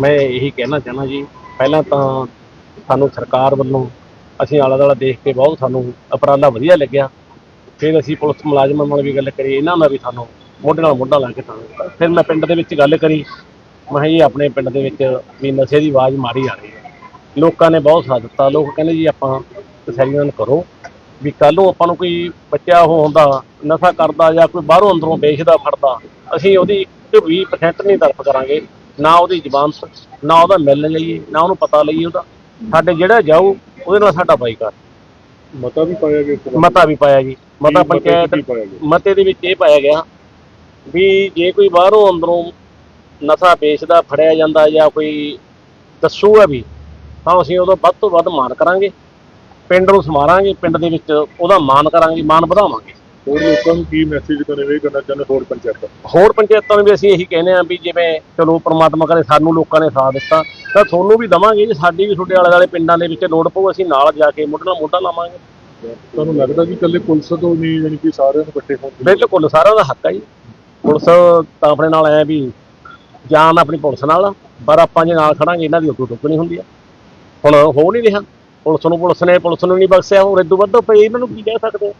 ਮੈਂ ਇਹੀ ਕਹਿਣਾ ਚਾਹਨਾ ਜੀ, ਪਹਿਲਾਂ ਤਾਂ ਸਾਨੂੰ ਸਰਕਾਰ ਵੱਲੋਂ ਅਸੀਂ ਆਲਾ ਦਾਲਾ ਦੇਖ ਕੇ ਬਹੁਤ ਸਾਨੂੰ ਉਪਰਾਲਾ ਵਧੀਆ ਲੱਗਿਆ। ਫਿਰ ਅਸੀਂ ਪੁਲਿਸ ਮੁਲਾਜ਼ਮਾਂ ਨਾਲ ਵੀ ਗੱਲ ਕਰੀ, ਇਹਨਾਂ ਨਾਲ ਵੀ ਸਾਨੂੰ ਮੋਢੇ ਨਾਲ ਮੋਢਾ ਲਾ ਕੇ ਤਾਂ ਫਿਰ ਮੈਂ ਪਿੰਡ ਦੇ ਵਿੱਚ ਗੱਲ ਕਰੀ, ਮੈਂ ਕਿਹਾ ਜੀ ਆਪਣੇ ਪਿੰਡ ਦੇ ਵਿੱਚ ਵੀ ਨਸ਼ੇ ਦੀ ਆਵਾਜ਼ ਮਾਰੀ ਆ ਰਹੀ ਹੈ। ਲੋਕਾਂ ਨੇ ਬਹੁਤ ਸਾਥ ਦਿੱਤਾ, ਲੋਕ ਕਹਿੰਦੇ ਜੀ ਆਪਾਂ ਤਸੱਲੀਆਂ ਕਰੋ, ਵੀ ਕੱਲ ਨੂੰ ਆਪਾਂ ਨੂੰ ਕੋਈ ਬੱਚਾ ਉਹ ਹੁੰਦਾ, ਨਸ਼ਾ ਕਰਦਾ ਜਾਂ ਕੋਈ ਬਾਹਰੋਂ ਅੰਦਰੋਂ ਵੇਚਦਾ ਫੜਦਾ, ਅਸੀਂ ਉਹਦੀ ਇੱਕ ਵੀ percent ਨਹੀਂ ਤਰਫ ਕਰਾਂਗੇ। ਨਾ ਉਹਦੀ ਜ਼ਬਾਨਤ ਨਾ ਉਹਦਾ ਮਿਲ ਲਈਏ ਨਾ ਉਹਨੂੰ ਪਤਾ ਲਈਏ ਉਹਦਾ। ਸਾਡੇ ਜਿਹੜਾ ਜਾਊ ਉਹਦੇ ਨਾਲ ਸਾਡਾ ਬਾਈਕਾਟ। ਮਤਾ ਵੀ ਪਾਇਆ ਗਿਆ ਇਸ ਮਤਾ ਵੀ ਪਾਇਆ ਜੀ ਮਤਾ ਕੀ ਮਤੇ 'ਚ ਪੰਚਾਇਤ ਕੀ ਪਾਇਆ ਗਿਆ। ਮਤੇ ਦੇ ਵਿੱਚ ਇਹ ਪਾਇਆ ਗਿਆ ਵੀ ਜੇ ਕੋਈ ਬਾਹਰੋਂ ਅੰਦਰੋਂ ਨਸ਼ਾ ਵੇਚਦਾ ਫੜਿਆ ਜਾਂਦਾ ਜਾਂ ਕੋਈ ਦੱਸੂਗਾ ਵੀ ਤਾਂ ਅਸੀਂ ਉਹਦਾ ਵੱਧ ਤੋਂ ਵੱਧ ਮਾਨ ਕਰਾਂਗੇ। ਪਿੰਡ ਨੂੰ ਸਮਾਰਾਂਗੇ ਪਿੰਡ ਦੇ ਵਿੱਚ ਉਹਦਾ ਮਾਨ ਕਰਾਂਗੇ ਮਾਨ ਵਧਾਵਾਂਗੇ। ਹੋਰ ਲੋਕਾਂ ਨੂੰ ਕੀ ਮੈਸੇਜ ਕਨਵੇ ਕਰਨਾ ਚਾਹੁੰਦੇ ਹੋਰ ਪੰਚਾਇਤਾਂ ਹੋਰ ਪੰਚਾਇਤਾਂ ਨੂੰ ਵੀ ਅਸੀਂ ਇਹੀ ਕਹਿੰਦੇ ਹਾਂ ਵੀ ਜਿਵੇਂ ਚਲੋ ਪ੍ਰਮਾਤਮਾ ਕਰੇ ਸਾਨੂੰ ਲੋਕਾਂ ਨੇ ਸਾਥ ਦਿੱਤਾ ਤਾਂ ਤੁਹਾਨੂੰ ਵੀ ਦਵਾਂਗੇ ਜੀ ਸਾਡੀ ਵੀ ਤੁਹਾਡੇ ਆਲੇ ਦੁਆਲੇ ਪਿੰਡਾਂ ਦੇ ਵਿੱਚ ਲੋੜ ਪਊ ਅਸੀਂ ਨਾਲ ਜਾ ਕੇ ਮੋਢੇ ਨਾਲ ਮੋਢਾ ਲਾਵਾਂਗੇ। ਤੁਹਾਨੂੰ ਲੱਗਦਾ ਵੀ ਇਕੱਲੇ ਪੁਲਿਸ ਤੋਂ ਨਹੀਂ ਯਾਨੀ ਕਿ ਸਾਰਿਆਂ ਨੂੰ ਇਕੱਠੇ ਹੋਣ ਦੀ? ਬਿਲਕੁਲ ਸਾਰਿਆਂ ਦਾ ਹੱਕ ਹੈ ਜੀ। ਪੁਲਿਸ ਤਾਂ ਆਪਣੇ ਨਾਲ ਐ ਵੀ ਜਾਨ ਆਪਣੀ ਪੁਲਿਸ ਨਾਲ ਆ, ਪਰ ਆਪਾਂ ਜੇ ਨਾਲ ਖੜਾਂਗੇ ਇਹਨਾਂ ਦੀ ਉੱਤੋਂ ਟੁੱਕ ਨਹੀਂ ਹੁੰਦੀ ਆ। ਹੁਣ ਹੋ ਨਹੀਂ ਰਿਹਾ। ਪੁਲਿਸ ਨੂੰ ਪੁਲਿਸ ਨੇ ਪੁਲਿਸ ਨੂੰ ਨਹੀਂ ਬਖਸ਼ਿਆ ਹੋਰ ਇਦੋਂ ਵੱਧ ਪਈ ਇਹਨਾਂ ਨੂੰ ਕੀ ਕਹਿ ਸਕਦੇ ਆ?